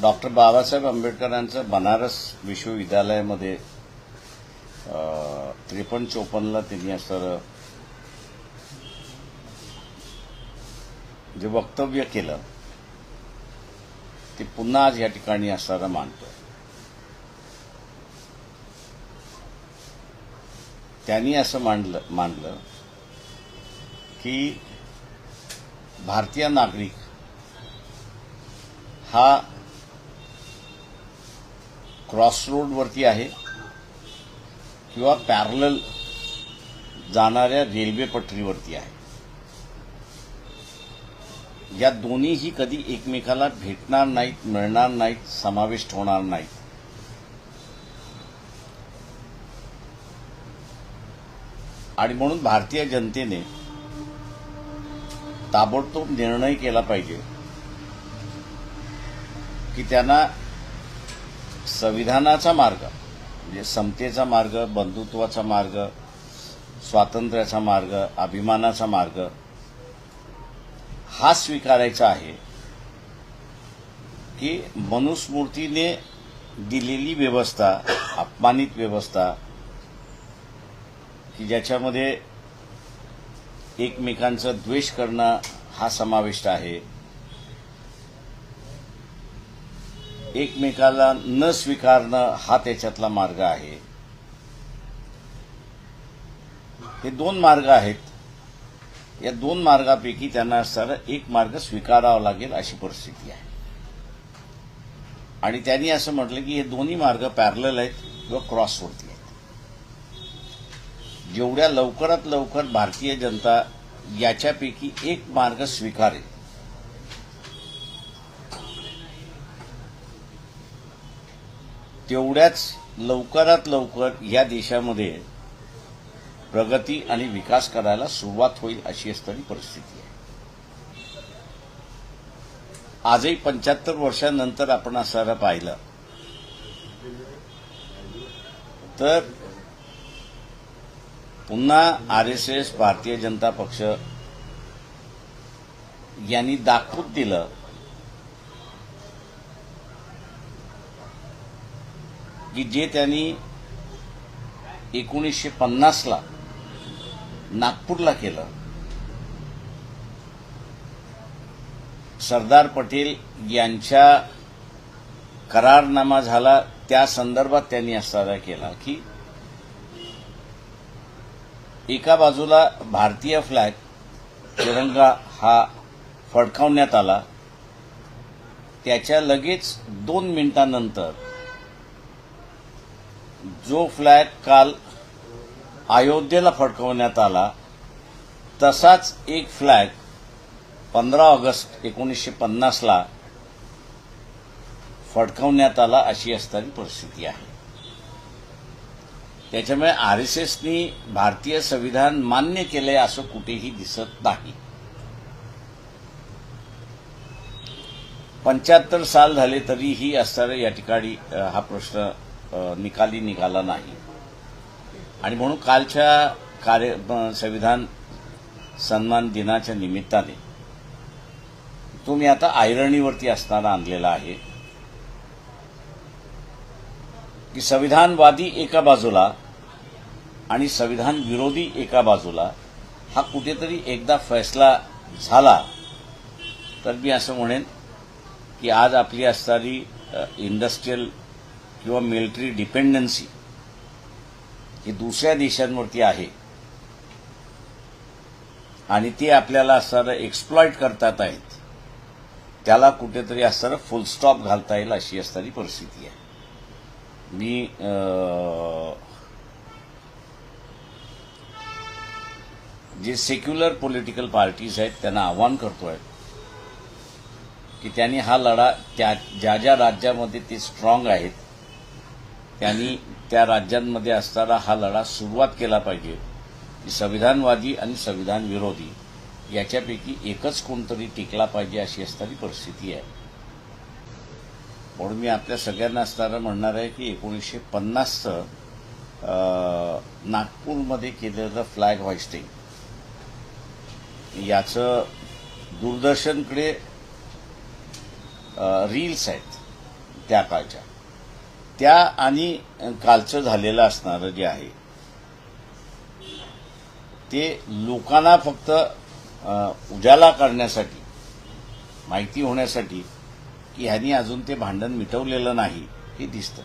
Doctor Babasaheb आंबेडकरांचं बनारस विश्वविद्यालयामध्ये त्रेपन्न चोपन्नला त्यांनी असं जे वक्तव्य केलं ते पुन्हा आज या ठिकाणी असणारा मानतो त्यांनी असं मांडलं मानलं की भारतीय नागरिक हा क्रॉस रोडवरती आहे किंवा पॅरल जाणाऱ्या रेल्वे पटरीवरती आहे. या दोन्हीही कधी एकमेकाला भेटणार नाहीत मिळणार नाहीत समाविष्ट होणार नाहीत. आणि म्हणून भारतीय जनतेने ताबडतोब निर्णय केला पाहिजे की त्यांना संविधानाचा मार्ग म्हणजे समतेचा मार्ग बंधुत्वाचा मार्ग स्वातंत्र्याचा मार्ग अभिमानाचा मार्ग हा स्वीकारायचा आहे की मनुस्मृतीने दिलेली व्यवस्था अपमानित व्यवस्था की ज्याच्यामध्ये एकमेकांचा द्वेष करणं हा समाविष्ट आहे. एकमेकाला न स्वीकारणं हा त्याच्यातला मार्ग आहे. हे दोन मार्ग आहेत. या दोन मार्गापैकी त्यांना असताना एक मार्ग स्वीकारावा लागेल अशी परिस्थिती आहे. आणि त्यांनी असं म्हटलं की हे दोन्ही मार्ग पॅरल आहेत किंवा क्रॉसवरती आहेत. जेवढ्या लवकरात लवकर भारतीय जनता याच्यापैकी एक मार्ग स्वीकारेल तेवढ्याच लवकरात लवकर या देशामध्ये प्रगती आणि विकास करायला सुरुवात होईल अशी असणारी परिस्थिती आहे. आजही पंच्याहत्तर वर्षांनंतर आपण असं पाहिलं. तर पुन्हा R S S Bharatiya Janata पक्ष यांनी दाखवून दिलं की जे त्यांनी एकोणीसशे पन्नासला नागपूरला केलं. सरदार पटेल यांच्या करारनामा झाला त्या संदर्भात त्यांनी असा केला की एका बाजूला भारतीय फ्लॅग तिरंगा हा फडकावण्यात आला. त्याच्या लगेच दोन मिनिटांनंतर जो फ्लॅग काल अयोध्येला फडकवण्यात आला तसाच एक फ्लॅग पंधरा ऑगस्ट एकोणीसशे पन्नासला फडकवण्यात आला अशी असणारी परिस्थिती आहे. त्याच्यामुळे आर एस एसनी भारतीय संविधान मान्य केलंय असं कुठेही दिसत नाही. पंच्याहत्तर साल झाले तरीही असणारे या ठिकाणी हा प्रश्न निकाली निघाला नाही. आणि म्हणून कालच्या कार्य संविधान सन्मान दिनाच्या निमित्ताने तो मी आता आयरणीवरती असताना आणलेला आहे की संविधानवादी एका बाजूला आणि संविधान विरोधी एका बाजूला हा कुठेतरी एकदा फैसला झाला तर मी असं म्हणेन की आज आपली असणारी इंडस्ट्रीयल किंवा मिलिटरी डिपेंडन्सी ही दुसऱ्या देशांवरती आहे. आणि ते आपल्याला असणारं एक्सप्लॉइट करतात आहेत. त्याला कुठेतरी असणारं फुल स्टॉप घालता येईल अशी असणारी परिस्थिती आहे. मी जे सेक्युलर पॉलिटिकल पार्टीज आहेत त्यांना आव्हान करतोय की त्यांनी हा लढा त्या ज्या ज्या राज्यामध्ये ते स्ट्रॉंग आहेत त्यांनी त्या राज्यांमध्ये असताना हा लढा सुरुवात केला पाहिजे. की संविधानवादी आणि संविधान विरोधी याच्यापैकी एकच कोणतरी टिकला पाहिजे अशी असणारी परिस्थिती आहे. म्हणून मी आपल्या सगळ्यांना असताना म्हणणार आहे की एकोणीसशे पन्नासचं नागपूरमध्ये केलेलं फ्लॅग हॉइस्टिंग याचं दूरदर्शनकडे रील्स आहेत त्या काळच्या. त्या आणि कालचं झालेलं असणारं जे आहे ते लोकांना फक्त उजाला करण्यासाठी माहिती होण्यासाठी की ह्यांनी अजून ते भांडण मिटवलेलं नाही हे दिसतं